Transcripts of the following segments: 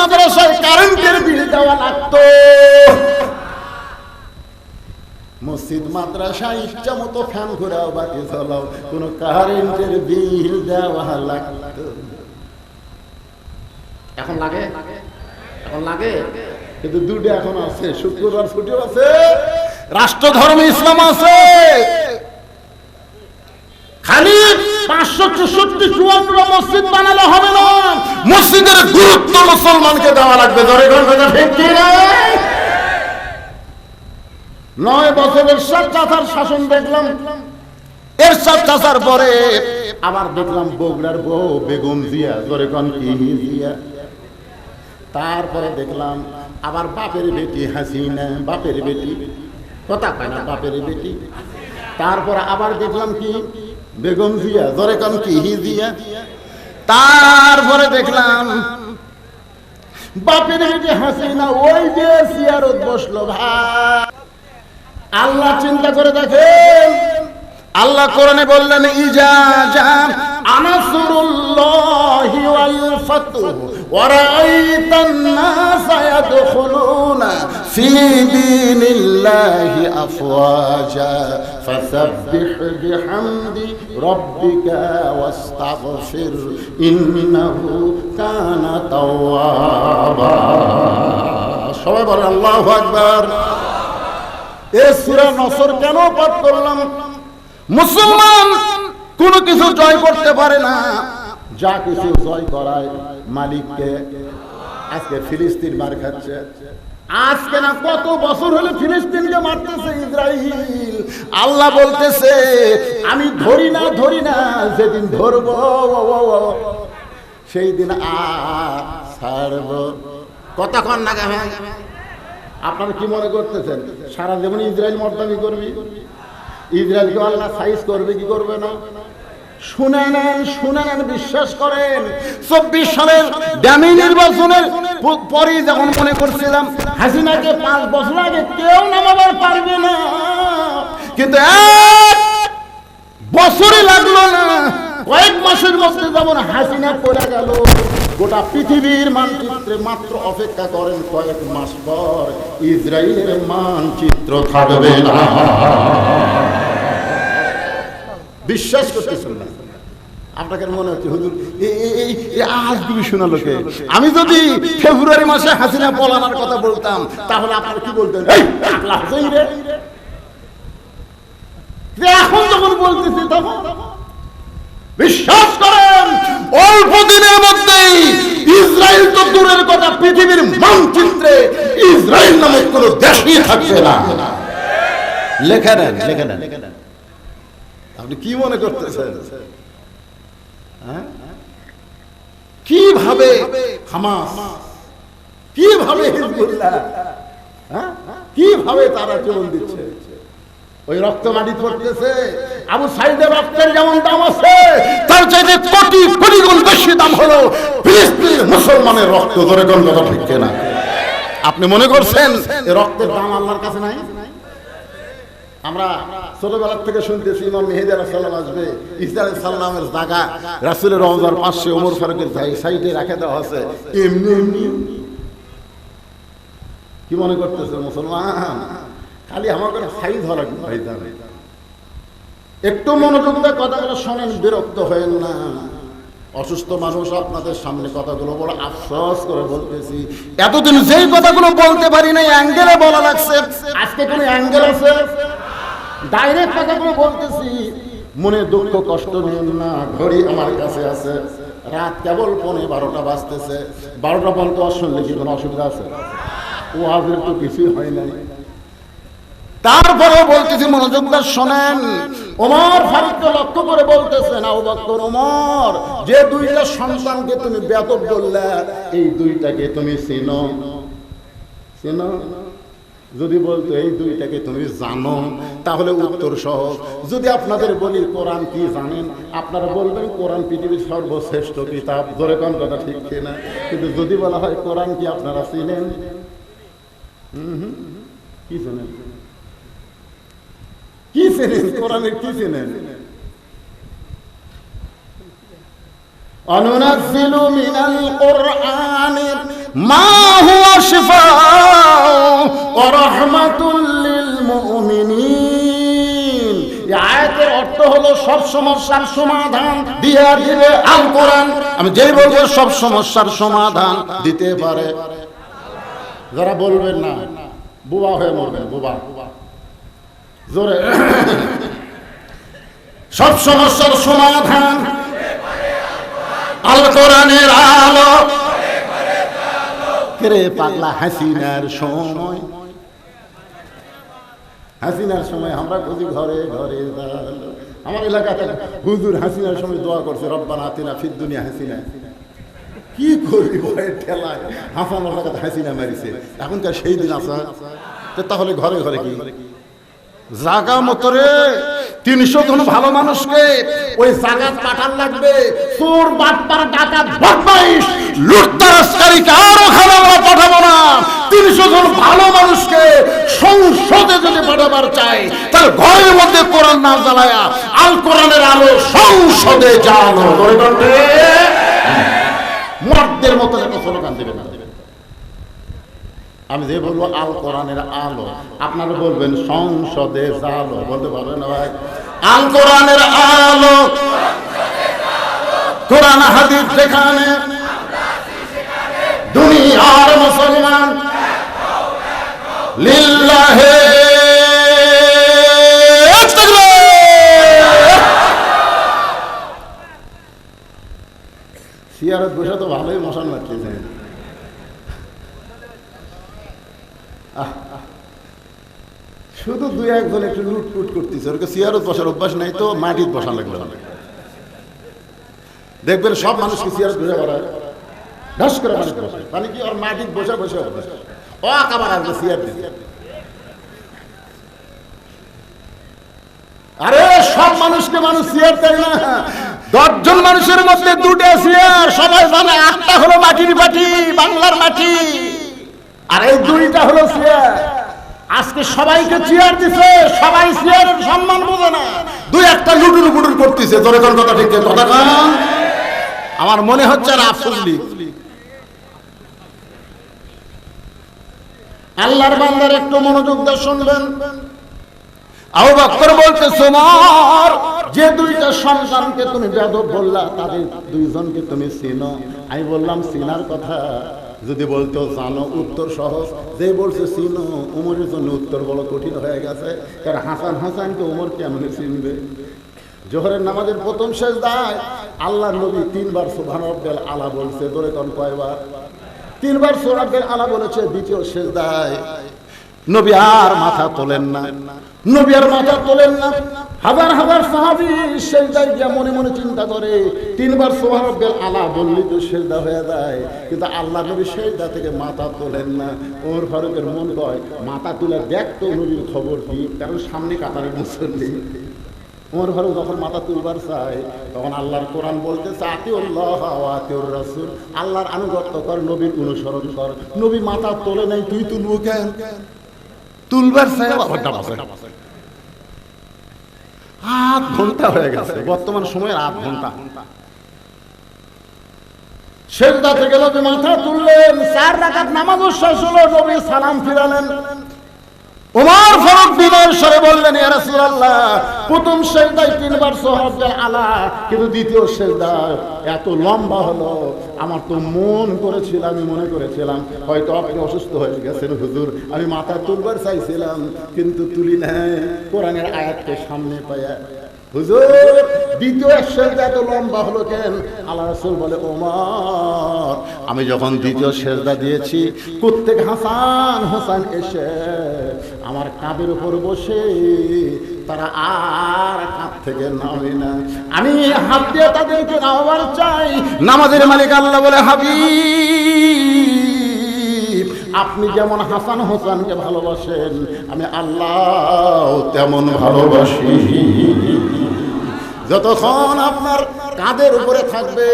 মাদ্রাসায় কারেন্টের বিল দেওয়া লাগতো। মসজিদ মাদ্রাসায় ইচ্ছা মতো ফ্যান ঘোরাও বাকি চালাও কোনো কারেন্টের বিল দেওয়া লাগতো। এখন লাগে? এখন লাগে? কিন্তু দুটো এখন আছে, শুক্রবার ছুটিও আছে। রাষ্ট্র ধর্ম ইসলাম আছে। মসজিদ হবে না। গুরুত্ব মুসলমানকে দেওয়া লাগবে। নয় বছরের শাসন দেখলাম। এর পরে আবার দেখলাম বগুড়ার বউ বেগম জিয়া। কি জিয়া। তারপরে দেখলাম আবার বাপের বেটি হাসিনা, বাপের বেটি। কথা পায় না বাপের বেটি? তারপরে আবার দেখলাম কি বেগম জিয়া, ধরে কান কি, হি জিয়া? তারপরে দেখলাম, বাপের বেটি হাসিনা, ওই যে সিয়ারত বসল ভাই। আল্লাহ চিন্তা করে দেখেন, আল্লাহ কোরআনে বললেন, ইজা জাম আনাসুরুল্লাহি ওয়াল ফাতহু। ওয়া রাআইতান নাসা ইয়াদখুলুনা ফি দীনিল্লাহি আফওয়াজা ফাসাব্বিহ বিহামদি রাব্বিকা ওয়াস্তাগফির ইন্নাহু কানা তাওয়াবা সবাই বলেন, আল্লাহু আকবার. এ সুরা নসর কেন পাঠ করলাম? মুসলমান কোন কিছু জয় করতে পারে না। যা কিছু জয় করায় মালিককে আজকে ফিলিস্তিন মার খাচ্ছে। আজকে না কত বছর হলে ফিলিস্তিনকে মারতেছে ইসরাইল। আল্লাহ বলতেছে, আমি ধরি না ধরি না, যেদিন ধরবো সেই দিন আর কতক্ষণ না গাবে আপনারা কি মনে করতেছেন? সারা জীবন ইসরায়েল মর্দামি করবি? ইসরায়েলকে আল্লাহ সাইজ করবে কি করবে না? বিশ্বাস করেন। চব্বিশ সালের নির্বাচনের প- পরেই যখন মনে করছিলাম, হাসিনাকে পাঁচ বছর আগে কেউ নামাবার পারবে না। কিন্তু বছরে লাগল না। কয়েক মাসের মধ্যে যেমন হাসিনা পড়ে গেল, গোটা পৃথিবীর মানচিত্রে মাত্র অপেক্ষা করেন কয়েক মাস পর, ইসরায়েলের মানচিত্র থাকবে না। বিশ্বাস করতেছেন না। মনে হচ্ছে বিশ্বাস করেন, অল্প দিনের মধ্যেই ইসরায়েল তো দূরের কথা, পৃথিবীর মানচিত্রে ইসরায়েল নামে কোন দেশই থাকবে না। লেখা নেন লেখা নেন। আপনি কি মনে করতেছেন? হ্যাঁ? কীভাবে হামাস? কীভাবে হিজবুল্লাহ? হ্যাঁ? কীভাবে তারা চলন দিচ্ছে? ওই রক্ত মাটি পড়তেছে। আবু সাইদের রক্তের যেমন দাম আছে, তার চাইতে কোটি কোটি গুণ বেশি দাম হলো। মুসলমানের রক্ত ধরে কোন কথা ঠিক না আপনি মনে করছেন রক্তের দাম আল্লাহর কাছে নাই? আমরা ছোটবেলার থেকে শুনতেছি ইমাম মেহেদি আলাহ সাল্লাম আসবে। ইসা সাল্লামের জায়গা। রাসুলের রমজার পাশে ওমর ফারুকের সাইডে রাখে দেওয়া আছে। এমনি এমনি। কি মনে করতেছে মুসলমান? খালি আমার করে সাই ধরা ভাই একটু মনোযোগ দিয়ে কথাগুলো শোনেন, বিরক্ত হয়েন না। অসুস্থ মানুষ আপনাদের সামনে কথাগুলো বড় আফসোস করে বলতেছি। এতদিন যেই কথাগুলো বলতে পারি না অ্যাঙ্গেলে বলা লাগছে। আজকে কোনো অ্যাঙ্গেল আছে? ডাইরেক্ট কথাগুলো বলতেছি। মনে দুঃখ, কষ্ট নেন না, ঘড়ি আমার কাছে আছে। রাত কেবল পনে বারোটা বাজতেছে। বারোটা পর্যন্ত শুনলে কি কোনো অসুবিধা আছে? ও আজের তো কিছুই হয় নাই। তারপরেও বলতেছি মনোযোগ দিয়ে শোনেন। ওমর ফারুককে লক্ষ্য করে বলতেছেন, আবু বকর ওমর, যে দুইটা সন্তানকে তুমি বেতব বললে, এই দুইটাকে তুমি চিনো? চিনো? যদি বলতো এই দুইটাকে তুমি জানো, তাহলে উত্তর সহ যদি আপনাদের বলি, কোরআন কি জানেন? আপনারা বলবেন, কোরআন পৃথিবীর সর্বশ্রেষ্ঠ কিতাব। ধরে কোন কথা ঠিক কিনা? কিন্তু যদি বলা হয়, কোরআন কি আপনারা চিনেন? কি চেনেন কি চেনেন? কোরআনের কি চেনেন? অনুনাজ্জিলু মিনাল কোরআনি মা হুয়া শিফা ওয়া রাহমাতুল আমি যেই বলব, সব সমস্যার সমাধান দিতে পারে। যারা বলবেন না, বুবা হয়ে মরবেন, বুবা। জোরে। সব সমস্যার সমাধান আল কোরআনের আলো রে পাগলা হাসিনার সময়। হাসিনার সময় আমরা খুঁজি ঘরে ঘরে আমার এলাকাতে হুজুর হাসিনার সময় দোয়া করছে, রব্বান হাতিনা ফির দুনিয়া হাসিনা। কি করবি ভয়ের ঠেলায়। হাসান হাসিনা মারিছে। এখনকার সেই দিন আসা তাহলে ঘরে ঘরে কি? জাগা মতো রে। তিনশো জন ভালো মানুষকে ওই জাগাত পাঠান লাগবে। চোর বাটপার ডাকাত বদমাইশ লুটতারাসকারীকে আরও খারাপ আমরা পাঠাবো না। তিনশো জন ভালো মানুষকে সংসদে যদি পাঠাবার চাই তাহলে ঘরের মধ্যে কোরআন না জ্বালায়া আল কোরআনের আলো সংসদে জ্বালো মর্দের মতো একটা স্লোগান দেবে না। আমি যে বলব, আল কোরআনের আলো। আপনারা বলবেন, সংসদে জালো বলতে পারবেন না ভাই? আল কোরআনের আলো। কোরআন হাদিস যেখানে, দুনিয়ার মুসলমান লিল্লাহে সিয়ারত বসে তো ভালোই মশান মারতেছে একজন একটু করতেছে সিয়ারত বসার অভ্যাস নাই তো বসা লাগল। দেখবেন সব মানুষকে সিয়ারত বসে ঢস করে মাটিতে বসে মানে কি, ওর বসে বসে অভ্যাস। ও আসবে সিয়ার আরে, সব মানুষকে মানুষ না। দশজন মানুষের মধ্যে দুটো সিয়ার, সবাই জানে আটটা হলো মাটির মাটি, বাংলার মাটি। আর এই দুইটা হলো সিয়ার। আজকে সবাইকে চেয়ার দিছে সবাই চেয়ারের সম্মান বোঝে না। দুই একটা লুটুর গুটুর করতেছে তোর কোন কথা ঠিক কথা আমার মনে হচ্ছে আর আফসোস লিখ আল্লাহর বান্দার একটু মনোযোগ দিয়ে শুনবেন। আবু বকর বলতে সোমার যে দুইটা সন্তানকে তুমি বেদব বললা তাদের দুইজনকে তুমি চিনো। আমি বললাম চিনার কথা। যদি বলতো, জানো, উত্তর সহজ। যে বলছে, চিনো, উমরের জন্য উত্তর বড় কঠিন হয়ে গেছে। কারণ হাসান হাসানকে উমর কেমন চিনবে? জোহরের নামাজের প্রথম শেষ দায় আল্লাহ নবী তিনবার সোভান আব্দাল আলা বলছে দোরে কোন কয়বার? তিনবার সোরাবের আলা বলেছে, দ্বিতীয় শেষ দায় নবী আর মাথা তোলেন না। নবী আর মাথা তোলেন না। হাজার হাজার সাহাবি সেজদায় গিয়া মনে মনে চিন্তা করে, তিনবার সোহারবেল আলা বললি তো সেজদা হয়ে যায়। কিন্তু আল্লাহ নবী সেজদা থেকে মাথা তোলেন না। ওর ফারুকের মন কয়, মাথা তুলে দেখ তো নবীর খবর কি? কারণ সামনে কাতারে মুসল্লি। ওমর ফারুক যখন মাথা তুলবার চায়, তখন আল্লাহর কোরআন বলতেছে, আতিউল্লাহ আতিউর রাসূল। আল্লাহর আনুগত্য কর, নবীর অনুসরণ কর। নবী মাথা তোলে নাই, তুই তুলবো কেন? তুলবার আধ ঘণ্টা হয়ে গেছে, বর্তমান সময়ের আধ ঘণ্টা। সেজদা থেকে নবী মাথা তুললেন, চার রাখাত নামাজ শেষ হলো নবী সালাম ফিরালেন। ওমর ফারুক বিনয়ের স্বরে বললেন প্রথম সেজদায় তিনবার সোহাবদের আলা, কিন্তু দ্বিতীয় সেজদা এত লম্বা হলো। আমার তো মন করেছিল, আমি মনে করেছিলাম, হয়তো আপনি অসুস্থ হয়ে গেছেন, হুজুর, আমি মাথা তুলবার চাইছিলাম, কিন্তু তুলি নাই। কোরআনের আয়াতকে সামনে পায়া হুজুর দ্বিতীয় সেজদা এত লম্বা হলো কেন? আল্লাহ রাসূল বলে, ওমর, আমি যখন দ্বিতীয় সেজদা দিয়েছি প্রত্যেক হাসান হাসান এসে আমার কাঁধের উপর বসে তারা আর কাঁধ থেকে নামে না। আমি হাত দিয়ে তাদেরকে নামাবার চাই। নামাজের মালিক আল্লাহ বলে হাবি আপনি যেমন হাসান হোসানকে ভালোবাসেন, আমি আল্লাহ তেমন ভালোবাসি। যতক্ষণ আপনার কাঁধের উপরে থাকবে,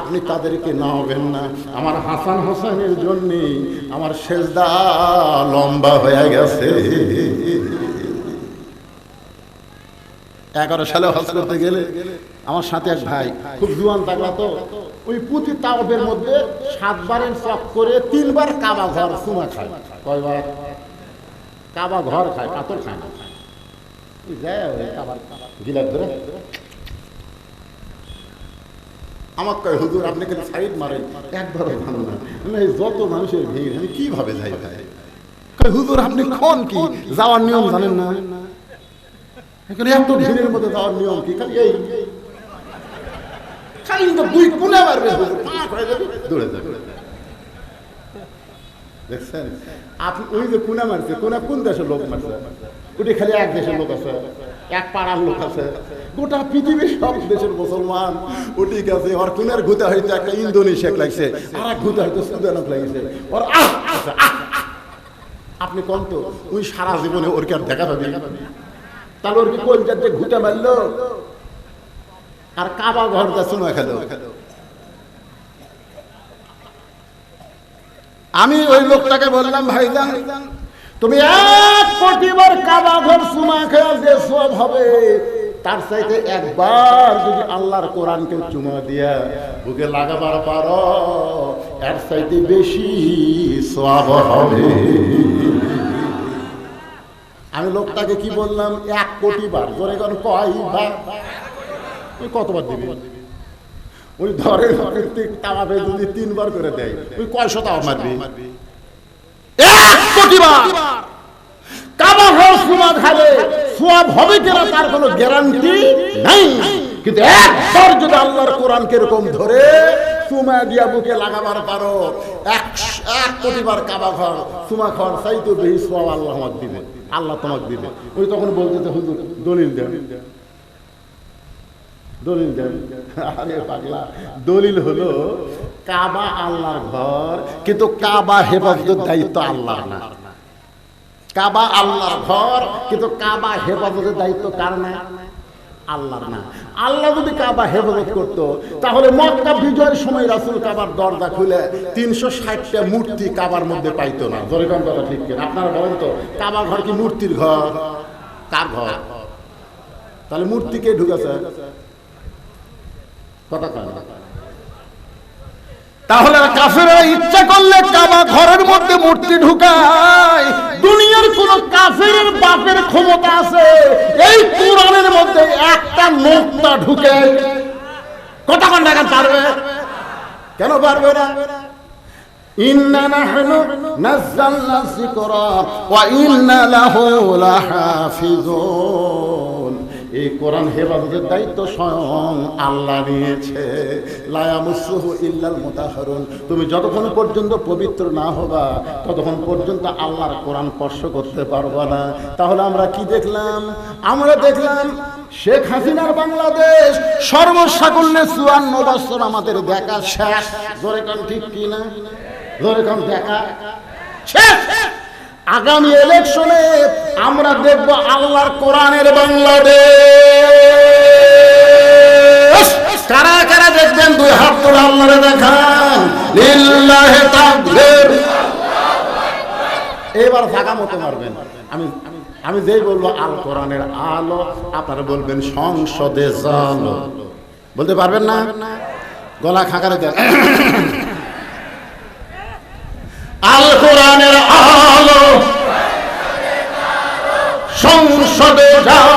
আপনি তাদেরকে না নামাবেন না। আমার হাসান হোসেনের জন্য আমার শেষদা লম্বা হয়ে গেছে। এগারো সালে হজ করতে গেলে আমার সাথে এক ভাই, খুব জুয়ান তাকলা তো, ওই পুঁতি তাওবের মধ্যে সাতবারের চক করে তিনবার কাবা ঘর সুমা খায়। কয়বার? কাবা ঘর খায় পাথর খায় না। যায় ধরে। আমার কয়, হুজুর, আপনি কিন্তু সাইড মারেন। একবারও ভালো না। এই যত মানুষের ভিড়, আমি কীভাবে যাই ভাই? কয়, হুজুর, আপনি কোন কি? যাওয়ার নিয়ম জানেন না? এত ভিড়ের মধ্যে যাওয়ার নিয়ম কি? খালি এই। খালি কিন্তু দুই কোনে মারবে দৌড়ে যাবে। দেখছেন? আপনি ওই যে কোনা মারছে, কোনা কোন দেশের লোক মারছে? ওটি খালি এক দেশের লোক আছে, এক পাড়ার লোক আছে। গোটা পৃথিবীর সব দেশের মুসলমান ওটি গেছে, ওর কোনার ঘুতে হয়তো একটা ইন্দোনেশিয়া লাগছে, আর এক ঘুতে হয়তো সুদানক লাগছে। ওর। আপনি কম তো? ওই সারা জীবনে ওর আর দেখা পাবি? তাহলে ওর কি কলজাতে ঘুতে মারলো? আর কাবা ঘর যা সময় খেলো আমি ওই লোকটাকে বললাম, ভাইজান, তুমি এক কোটি বার কাবা ঘর সুমা খেয়ে সব হবে, তার চাইতে একবার যদি আল্লাহর কোরআনকে চুমা দিয়া বুকে লাগাবার পার, এর চাইতে বেশি সব হবে। আমি লোকটাকে কি বললাম, এক কোটি বার জোরে কোন, কয়বার? ওই কতবার দিবি? ওই ধরে তাওয়াফে যদি তিনবার করে দেয় ওই কয়শো তাওয়াফ মারবি? এক কোটি কাবা ঘর সুমাদ খাবে সোয়াব হবে কিনা তার কোনো গ্যারান্টি নাই। কিন্তু একবার যদি আল্লাহর কোরআনকে এরকম ধরে সুমা দিয়া বুকে লাগাবার পারো। এক এক কাবা ঘর বেশি সোয়াব আল্লাহ আমাকে দিবে। আল্লাহ তোমাকে দিবে। ওই তখন বলতে হুজুর দলিল দেন। দলিল দেন। আরে পাগলা, দলিল হলো কাবা আল্লাহর ঘর, কিন্তু কাবা হেফাজতের দায়িত্ব আল্লাহ না। কাবা আল্লাহর ঘর, কিন্তু কাবা হেফাজতের দায়িত্ব কার না? আল্লাহর না। আল্লাহ যদি কাবা হেফাজত করত, তাহলে মক্কা বিজয়ের সময় রাসুল কাবার দরজা খুলে তিনশো ষাটটা মূর্তি কাবার মধ্যে পাইতো না। জরিকান কথা ঠিক কিনা? আপনারা বলেন তো, কাবা ঘর কি মূর্তির ঘর? কার ঘর? তাহলে মূর্তি কে ঢুকেছে? তাহলে কাফেরা ইচ্ছা করলে কাবা ঘরের মধ্যে মূর্তি ঢুকায়। দুনিয়ার কোন কাফের বাপের ক্ষমতা আছে। এই কোরআনের মধ্যে একটা নোকটা ঢুকে। কথা কন টাকা পারবে? কেন পারবে না? নাহনু নাযালনা যিকরা ওয়া ইন্না লাহু লাহাফিজুন। এই কোরআন হেফাজতের দায়িত্ব স্বয়ং আল্লাহ নিয়েছে। লায়ামুসুহু ইল্লাল মুতাহহারুন তুমি যতক্ষণ পর্যন্ত পবিত্র না হবা, ততক্ষণ পর্যন্ত আল্লাহর কোরআন স্পর্শ করতে পারবা না। তাহলে আমরা কি দেখলাম? আমরা দেখলাম শেখ হাসিনার বাংলাদেশ সর্বসাকুল্যে চুয়ান্ন বছর আমাদের দেখা শেষ। জোরে কান ঠিক কিনা? জোরে কান দেখা শেষ। আগামী ইলেকশনে আমরা দেখব আল্লাহর কোরআনের বাংলাদেশ। কারা কারা দেখবেন? দুই হাত তুলে আল্লাহরে দেখান। লিল্লাহে তাকবীর। এবার জাগা মতো মারবেন। আমি আমি যেই বলব, আল কোরআনের আলো, আপনারা বলবেন সংসদে জালো। বলতে পারবেন না? গলা খাকারে দেন আল কোরআনের আলো সংসদে যাও